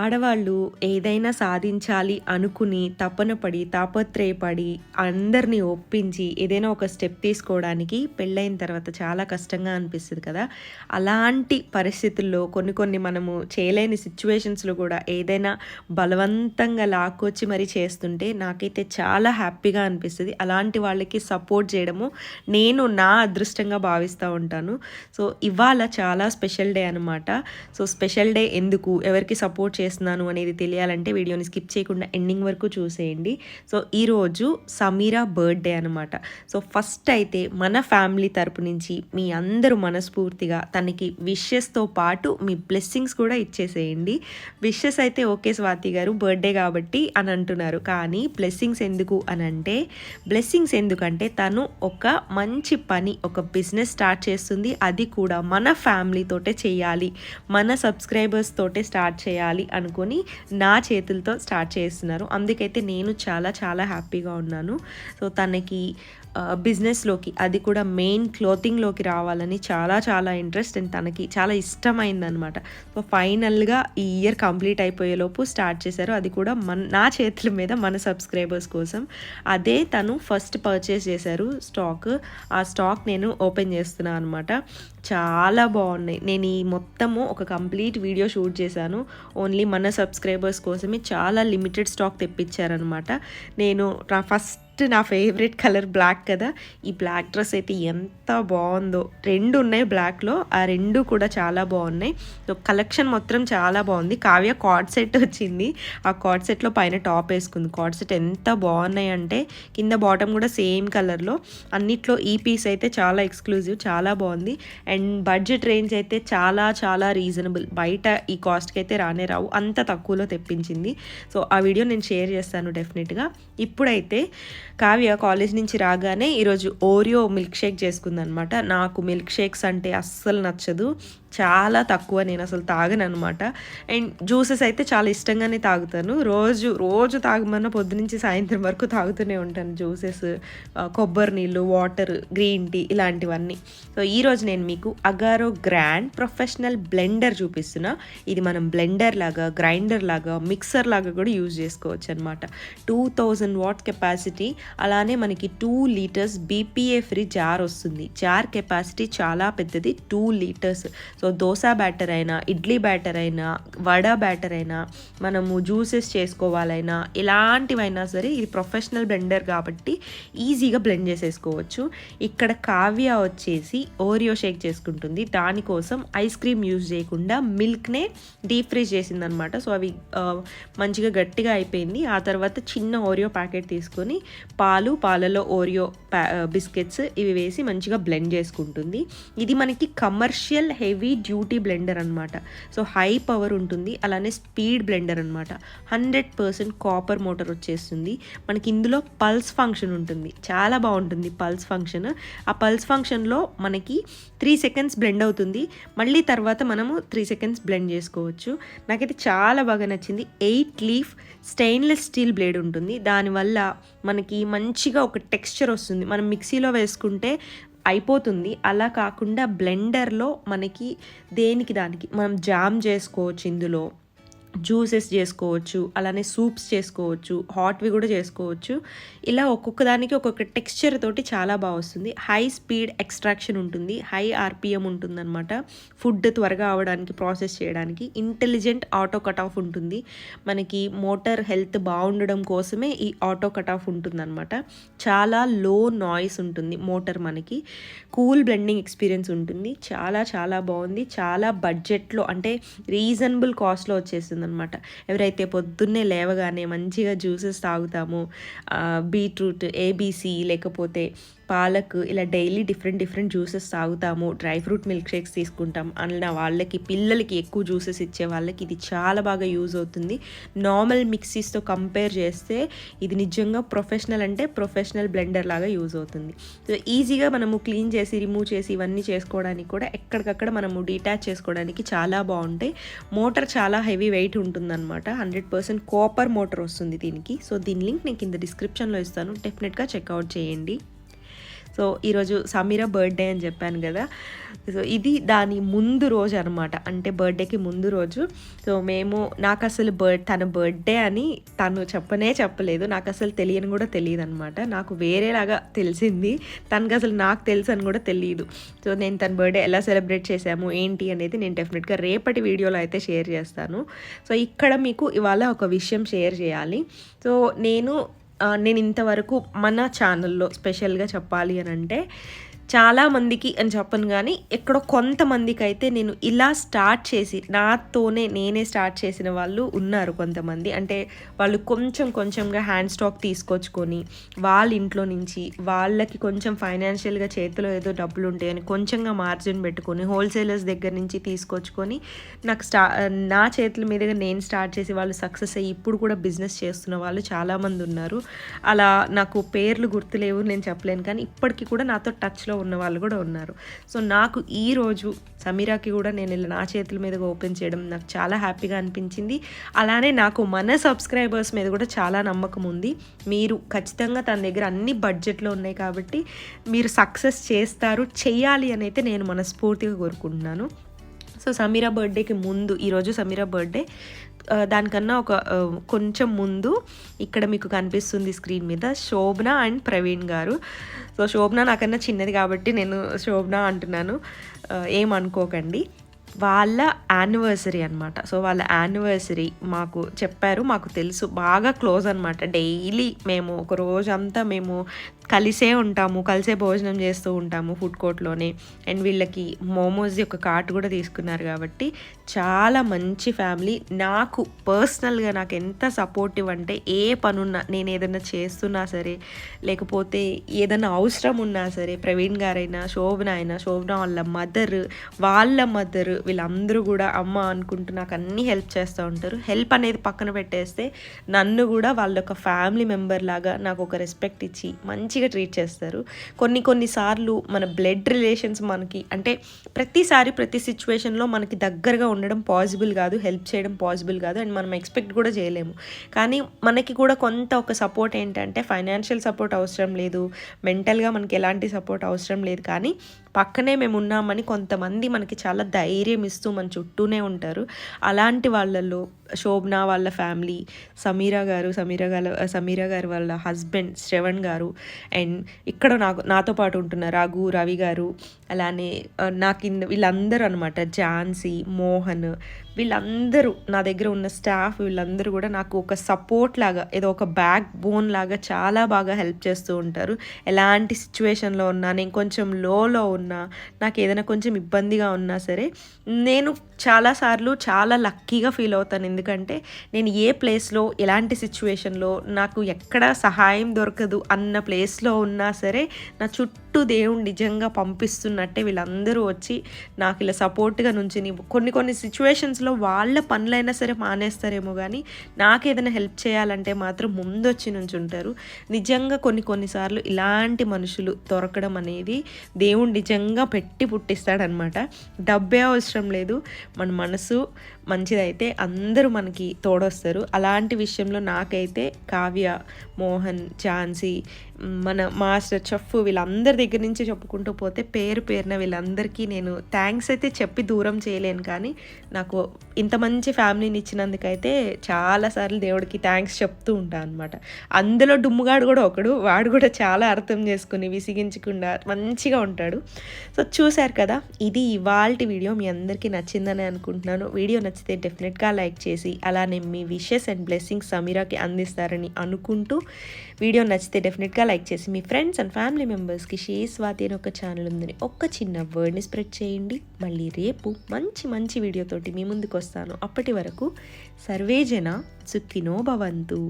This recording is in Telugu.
ఆడవాళ్ళు ఏదైనా సాధించాలి అనుకుని తపనపడి తాపత్రయపడి అందరినీ ఒప్పించి ఏదైనా ఒక స్టెప్ తీసుకోవడానికి పెళ్ళైన తర్వాత చాలా కష్టంగా అనిపిస్తుంది కదా. అలాంటి పరిస్థితుల్లో కొన్ని కొన్ని మనము చేయలేని సిచ్యువేషన్స్లో కూడా ఏదైనా బలవంతంగా లాక్కొచ్చి మరీ చేస్తుంటే నాకైతే చాలా హ్యాపీగా అనిపిస్తుంది. అలాంటి వాళ్ళకి సపోర్ట్ చేయడము నేను నా అదృష్టంగా భావిస్తూ ఉంటాను. సో ఇవాళ చాలా స్పెషల్ డే అనమాట సో స్పెషల్ డే ఎందుకు? ఎవరికి సపోర్ట్ చేస్తున్నాను అనేది తెలియాలంటే వీడియోని స్కిప్ చేయకుండా ఎండింగ్ వరకు చూసేయండి. సో ఈరోజు సమీరా బర్త్డే అనమాట సో ఫస్ట్ అయితే మన ఫ్యామిలీ తరపు నుంచి మీ అందరూ మనస్ఫూర్తిగా తనకి విషెస్తో పాటు మీ బ్లెస్సింగ్స్ కూడా ఇచ్చేసేయండి. విషెస్ అయితే ఓకే స్వాతి గారు బర్త్డే కాబట్టి అని అంటున్నారు. కానీ బ్లెస్సింగ్స్ ఎందుకు అని అంటే బ్లెస్సింగ్స్ ఎందుకంటే తను ఒక మంచి పని ఒక బిజినెస్ స్టార్ట్ చేస్తుంది. అది కూడా మన ఫ్యామిలీతోటే చేయాలి. మన సబ్స్క్రైబర్స్ తోటే స్టార్ట్ చేయాలి అనుకొని నా చేతులతో స్టార్ట్ చేస్తున్నారు. అందుకైతే నేను చాలా చాలా హ్యాపీగా ఉన్నాను. సో తనకి బిజినెస్లోకి అది కూడా మెయిన్ క్లోతింగ్లోకి రావాలని చాలా చాలా ఇంట్రెస్ట్ అండ్ తనకి చాలా ఇష్టమైందనమాట. సో ఫైనల్గా ఈ ఇయర్ కంప్లీట్ అయిపోయేలోపు స్టార్ట్ చేశారు. అది కూడా మన నా చేతుల మీద మన సబ్స్క్రైబర్స్ కోసం. అదే తను ఫస్ట్ పర్చేస్ చేశారు స్టాక్. ఆ స్టాక్ నేను ఓపెన్ చేస్తున్నాను అనమాట. చాలా బాగున్నాయి. నేను ఈ మొత్తము ఒక కంప్లీట్ వీడియో షూట్ చేశాను. ఓన్లీ మన సబ్స్క్రైబర్స్ కోసమే చాలా లిమిటెడ్ స్టాక్ తెప్పించారనమాట నేను ఫస్ట్ ఫస్ట్ నా ఫేవరెట్ కలర్ బ్లాక్ కదా. ఈ బ్లాక్ డ్రెస్ అయితే ఎంత బాగుందో. రెండు ఉన్నాయి బ్లాక్లో. ఆ రెండు కూడా చాలా బాగున్నాయి. సో కలెక్షన్ మొత్తం చాలా బాగుంది. కావ్య కార్డ్ సెట్ వచ్చింది. ఆ కార్డ్ సెట్లో పైన టాప్ వేసుకుంది. కార్డ్ సెట్ ఎంత బాగున్నాయి అంటే కింద బాటమ్ కూడా సేమ్ కలర్లో. అన్నిట్లో ఈ పీస్ అయితే చాలా ఎక్స్క్లూజివ్ చాలా బాగుంది. అండ్ బడ్జెట్ రేంజ్ అయితే చాలా చాలా రీజనబుల్. బయట ఈ కాస్ట్కి అయితే రానే రావు. అంత తక్కువలో తెప్పించింది. సో ఆ వీడియో నేను షేర్ చేస్తాను డెఫినెట్గా. ఇప్పుడైతే కావ్య కాలేజ్ నుంచి రాగానే ఈరోజు ఓరియో మిల్క్ షేక్ చేసుకుందనమాట. నాకు మిల్క్ షేక్స్ అంటే అస్సలు నచ్చదు. చాలా తక్కువ నేను అసలు తాగను అనమాట అండ్ జ్యూసెస్ అయితే చాలా ఇష్టంగానే తాగుతాను. రోజు రోజు తాగమన్న పొద్దునుంచి సాయంత్రం వరకు తాగుతూనే ఉంటాను జ్యూసెస్ కొబ్బరి నీళ్ళు వాటర్ గ్రీన్ టీ ఇలాంటివన్నీ. సో ఈరోజు నేను మీకు అగారో గ్రాండ్ ప్రొఫెషనల్ బ్లెండర్ చూపిస్తున్నా. ఇది మనం బ్లెండర్ లాగా గ్రైండర్ లాగా మిక్సర్ లాగా కూడా యూజ్ చేసుకోవచ్చు అనమాట టూ థౌజండ్ వాట్ కెపాసిటీ అలానే మనకి two litres BPA free jar వస్తుంది. జార్ కెపాసిటీ చాలా పెద్దది two litres. So dosa batter అయినా ఇడ్లీ బ్యాటర్ అయినా వడ బ్యాటర్ అయినా మనము జ్యూసెస్ చేసుకోవాలైనా ఎలాంటివైనా సరే ఇది ప్రొఫెషనల్ బ్లెండర్ కాబట్టి ఈజీగా బ్లెండ్ చేసేసుకోవచ్చు. ఇక్కడ కావ్య వచ్చేసి ఓరియో షేక్ చేసుకుంటుంది. దానికోసం ఐస్ క్రీమ్ యూజ్ చేయకుండా మిల్క్నే డీప్ ఫ్రీజ్ చేసిందనమాట. సో అవి మంచిగా గట్టిగా అయిపోయింది. ఆ తర్వాత చిన్న ఓరియో ప్యాకెట్ తీసుకొని పాలు పాలలో ఓరియో ప్యా బిస్కెట్స్ ఇవి వేసి మంచిగా బ్లెండ్ చేసుకుంటుంది. ఇది మనకి కమర్షియల్ హెవీ డ్యూటీ బ్లెండర్ అనమాట సో హై పవర్ ఉంటుంది. అలానే స్పీడ్ బ్లెండర్ అనమాట హండ్రెడ్ పర్సెంట్ కాపర్ మోటార్ వచ్చేస్తుంది. మనకి ఇందులో పల్స్ ఫంక్షన్ ఉంటుంది. చాలా బాగుంటుంది పల్స్ ఫంక్షన్ ఆ పల్స్ ఫంక్షన్లో మనకి త్రీ సెకండ్స్ బ్లెండ్ అవుతుంది. మళ్ళీ తర్వాత మనము త్రీ సెకండ్స్ బ్లెండ్ చేసుకోవచ్చు. నాకైతే చాలా బాగా నచ్చింది. Eight leaf stainless steel blade ఉంటుంది. దానివల్ల మనకి మంచిగా ఒక టెక్స్చర్ వస్తుంది. మనం మిక్సీలో వేసుకుంటే అయిపోతుంది. అలా కాకుండా బ్లెండర్లో మనకి దేనికి దానికి మనం జామ్ చేసుకోవచ్చు ఇందులో. జ్యూసెస్ చేసుకోవచ్చు అలానే సూప్స్ చేసుకోవచ్చు హాట్వి కూడా చేసుకోవచ్చు. ఇలా ఒక్కొక్క దానికి ఒక్కొక్క టెక్స్చర్ తోటి చాలా బాగా వస్తుంది. హై స్పీడ్ ఎక్స్ట్రాక్షన్ ఉంటుంది హై ఆర్పిఎం ఉంటుందన్నమాట. ఫుడ్ త్వరగా అవడానికి ప్రాసెస్ చేయడానికి. ఇంటెలిజెంట్ ఆటో కట్ ఆఫ్ ఉంటుంది. మనకి మోటార్ హెల్త్ బాగుండడం కోసమే ఈ ఆటో కట్ ఆఫ్ ఉంటుందన్నమాట. చాలా లో నాయిస్ ఉంటుంది మోటార్ మనకి. కూల్ బ్లెండింగ్ ఎక్స్పీరియన్స్ ఉంటుంది. చాలా చాలా బాగుంది. చాలా బడ్జెట్లో అంటే రీజనబుల్ కాస్ట్లో వచ్చేస్తుంది. అనమాట ఎవరైతే పొద్దున్నే లేవగానే మంచిగా జ్యూసెస్ తాగుతామో బీట్రూట్ ఏబీసీ లేకపోతే పాలక్ ఇలా డైలీ డిఫరెంట్ డిఫరెంట్ జ్యూసెస్ తాగుతాము. డ్రై ఫ్రూట్ మిల్క్ షేక్స్ తీసుకుంటాం. అన్న వాళ్ళకి పిల్లలకి ఎక్కువ జ్యూసెస్ ఇచ్చే వాళ్ళకి ఇది చాలా బాగా యూజ్ అవుతుంది. నార్మల్ మిక్సీస్తో కంపేర్ చేస్తే ఇది నిజంగా ప్రొఫెషనల్ అంటే ప్రొఫెషనల్ బ్లెండర్ లాగా యూజ్ అవుతుంది. సో ఈజీగా మనము క్లీన్ చేసి రిమూవ్ చేసి ఇవన్నీ చేసుకోవడానికి కూడా ఎక్కడికక్కడ మనము డీటాచ్ చేసుకోవడానికి చాలా బాగుంటాయి. మోటార్ చాలా హెవీ వెయిట్ ఉంటుందన్నమాట. హండ్రెడ్ పర్సెంట్ కాపర్ మోటార్ వస్తుంది దీనికి. సో దీని లింక్ నేను కింద డిస్క్రిప్షన్లో ఇస్తాను. డెఫినెట్గా చెక్అవుట్ చేయండి. సో ఈరోజు సమీర బర్త్డే అని చెప్పాను కదా. సో ఇది దాని ముందు రోజు అనమాట అంటే బర్త్డేకి ముందు రోజు. సో మేము నాకు అసలు బర్త్ తన బర్త్డే అని తను చెప్పనే చెప్పలేదు. నాకు అసలు తెలియని కూడా తెలియదు అనమాట నాకు వేరేలాగా తెలిసింది. తనకు అసలు నాకు తెలుసు అని కూడా తెలియదు సో నేను తన బర్త్డే ఎలా సెలబ్రేట్ చేశాము ఏంటి అనేది నేను డెఫినెట్గా రేపటి వీడియోలో అయితే షేర్ చేస్తాను. సో ఇక్కడ మీకు ఇవాళ ఒక విషయం షేర్ చేయాలి. సో నేను నేను ఇంతవరకు మన ఛానల్లో స్పెషల్గా చెప్పాలి అని అంటే చాలామందికి అని చెప్పను కానీ ఎక్కడో కొంతమందికి అయితే నేను ఇలా స్టార్ట్ చేసి నాతోనే నేనే స్టార్ట్ చేసిన వాళ్ళు ఉన్నారు కొంతమంది. అంటే వాళ్ళు కొంచెం కొంచెంగా హ్యాండ్ స్టాక్ తీసుకొచ్చుకొని వాళ్ళ ఇంట్లో నుంచి వాళ్ళకి కొంచెం ఫైనాన్షియల్గా చేతిలో ఏదో డబ్బులు ఉంటాయని కొంచెంగా మార్జిన్ పెట్టుకొని హోల్సేలర్స్ దగ్గర నుంచి తీసుకొచ్చుకొని నాకు స్టా నా చేతుల మీదుగా నేను స్టార్ట్ చేసి వాళ్ళు సక్సెస్ అయ్యి ఇప్పుడు కూడా బిజినెస్ చేస్తున్న వాళ్ళు చాలామంది ఉన్నారు. అలా నాకు పేర్లు గుర్తులేవు నేను చెప్పలేను. కానీ ఇప్పటికీ కూడా నాతో టచ్లో ఉన్న వాళ్ళు కూడా ఉన్నారు. సో నాకు ఈరోజు సమీరాకి కూడా నేను ఇలా నా చేతుల మీద ఓపెన్ చేయడం నాకు చాలా హ్యాపీగా అనిపించింది. అలానే నాకు మన సబ్స్క్రైబర్స్ మీద కూడా చాలా నమ్మకం ఉంది. మీరు ఖచ్చితంగా తన దగ్గర అన్ని బడ్జెట్లో ఉన్నాయి కాబట్టి మీరు సక్సెస్ చేస్తారు చేయాలి అని అయితే నేను మనస్ఫూర్తిగా కోరుకుంటున్నాను. సో సమీరా బర్త్డేకి ముందు ఈరోజు సమీరా బర్త్డే దానికన్నా ఒక కొంచెం ముందు ఇక్కడ మీకు కనిపిస్తుంది స్క్రీన్ మీద శోభన అండ్ ప్రవీణ్ గారు. సో శోభన నాకన్నా చిన్నది కాబట్టి నేను శోభన అంటున్నాను. ఏమనుకోకండి. వాళ్ళ యానివర్సరీ అనమాట సో వాళ్ళ యానివర్సరీ మాకు చెప్పారు మాకు తెలుసు. బాగా క్లోజ్ అనమాట డైలీ మేము ఒక రోజంతా మేము కలిసే ఉంటాము కలిసే భోజనం చేస్తూ ఉంటాము ఫుడ్ కోర్ట్లోనే అండ్ వీళ్ళకి మోమోస్ యొక్క కార్ట్ కూడా తీసుకున్నారు కాబట్టి చాలా మంచి ఫ్యామిలీ నాకు పర్సనల్గా నాకు ఎంత సపోర్టివ్ అంటే ఏ పనున్నా నేను ఏదైనా చేస్తున్నా సరే లేకపోతే ఏదైనా అవసరం ఉన్నా సరే ప్రవీణ్ గారైనా శోభన అయినా శోభన వాళ్ళ మదర్ వాళ్ళ మదర్ వీళ్ళందరూ కూడా అమ్మ అనుకుంటూ నాకు అన్నీ హెల్ప్ చేస్తూ ఉంటారు. హెల్ప్ అనేది పక్కన పెట్టేస్తే నన్ను కూడా వాళ్ళ ఒక ఫ్యామిలీ మెంబర్ లాగా నాకు ఒక రెస్పెక్ట్ ఇచ్చి మంచి మంచిగా ట్రీట్ చేస్తారు. కొన్ని కొన్నిసార్లు మన బ్లడ్ రిలేషన్స్ మనకి అంటే ప్రతిసారి ప్రతి సిచ్యువేషన్లో మనకి దగ్గరగా ఉండడం పాసిబుల్ కాదు హెల్ప్ చేయడం పాసిబుల్ కాదు అండ్ మనం ఎక్స్పెక్ట్ కూడా చేయలేము. కానీ మనకి కూడా కొంత ఒక సపోర్ట్ ఏంటంటే ఫైనాన్షియల్ సపోర్ట్ అవసరం లేదు. మెంటల్గా మనకి ఎలాంటి సపోర్ట్ అవసరం లేదు. కానీ పక్కనే మేము ఉన్నామని కొంతమంది మనకి చాలా ధైర్యం ఇస్తూ మన చుట్టూనే ఉంటారు. అలాంటి వాళ్ళల్లో శోభన వాళ్ళ ఫ్యామిలీ సమీరా గారు సమీరా గారు సమీరా గారు వాళ్ళ హస్బెండ్ శ్రవణ్ గారు అండ్ ఇక్కడ నాకు నాతో పాటు ఉంటున్న రఘు రవి గారు అలానే నాకు వీళ్ళందరూ అనమాట ఝాన్సీ మోహన్ వీళ్ళందరూ నా దగ్గర ఉన్న స్టాఫ్ వీళ్ళందరూ కూడా నాకు ఒక సపోర్ట్ లాగా ఏదో ఒక బ్యాక్ బోన్ లాగా చాలా బాగా హెల్ప్ చేస్తూ ఉంటారు. ఎలాంటి సిచ్యువేషన్లో ఉన్నా నేను కొంచెం లోలో ఉన్నా నాకు ఏదైనా కొంచెం ఇబ్బందిగా ఉన్నా సరే నేను చాలాసార్లు చాలా లక్కీగా ఫీల్ అవుతాను. ఎందుకంటే నేను ఏ ప్లేస్లో ఎలాంటి సిచ్యువేషన్లో నాకు ఎక్కడ సహాయం దొరకదు అన్న ప్లేస్లో ఉన్నా సరే నా చుట్టూ దేవుడు నిజంగా పంపిస్తున్నట్టే వీళ్ళందరూ వచ్చి నాకు ఇలా సపోర్ట్గా నుంచి కొన్ని కొన్ని సిచ్యువేషన్స్లో వాళ్ళ పనులైనా సరే మానేస్తారేమో కానీ నాకు ఏదైనా హెల్ప్ చేయాలంటే మాత్రం ముందొచ్చి నుంచి ఉంటారు నిజంగా కొన్ని కొన్నిసార్లు ఇలాంటి మనుషులు దొరకడం అనేది దేవుడు నిజంగా పెట్టి పుట్టిస్తాడనమాట డబ్బే అవసరం లేదు. మన మనసు మంచిదైతే అందరూ మనకి తోడొస్తారు. అలాంటి విషయంలో నాకైతే కావ్య మోహన్ ఝాన్సీ మన మాస్టర్ చెఫ్ వీళ్ళందరి దగ్గర నుంచి చెప్పుకుంటూ పోతే పేరు పేరున వీళ్ళందరికీ నేను థ్యాంక్స్ అయితే చెప్పి దూరం చేయలేను కానీ నాకు ఇంత మంచి ఫ్యామిలీని ఇచ్చినందుకైతే చాలాసార్లు దేవుడికి థ్యాంక్స్ చెప్తూ ఉంటాను అనమాట అందులో డుమ్ముగాడు కూడా ఒకడు వాడు కూడా చాలా అర్థం చేసుకుని విసిగించకుండా మంచిగా ఉంటాడు. సో చూశారు కదా ఇది ఇవాళ వీడియో మీ అందరికీ నచ్చిందని అనుకుంటున్నాను. వీడియో నచ్చితే డెఫినెట్గా లైక్ చేసి అలానే మీ విషెస్ అండ్ బ్లెస్సింగ్స్ సమీరాకి అందిస్తారని అనుకుంటూ వీడియో నచ్చితే డెఫినెట్గా లైక్ చేసి మీ ఫ్రెండ్స్ అండ్ ఫ్యామిలీ మెంబర్స్కి షే స్వాతి అని ఒక ఛానల్ ఉందని ఒక్క చిన్న వర్డ్ని స్ప్రెడ్ చేయండి. మళ్ళీ రేపు మంచి మంచి వీడియోతోటి మీ ముందుకు వస్తాను అప్పటి వరకు సర్వేజన సుఖినో భవంతు.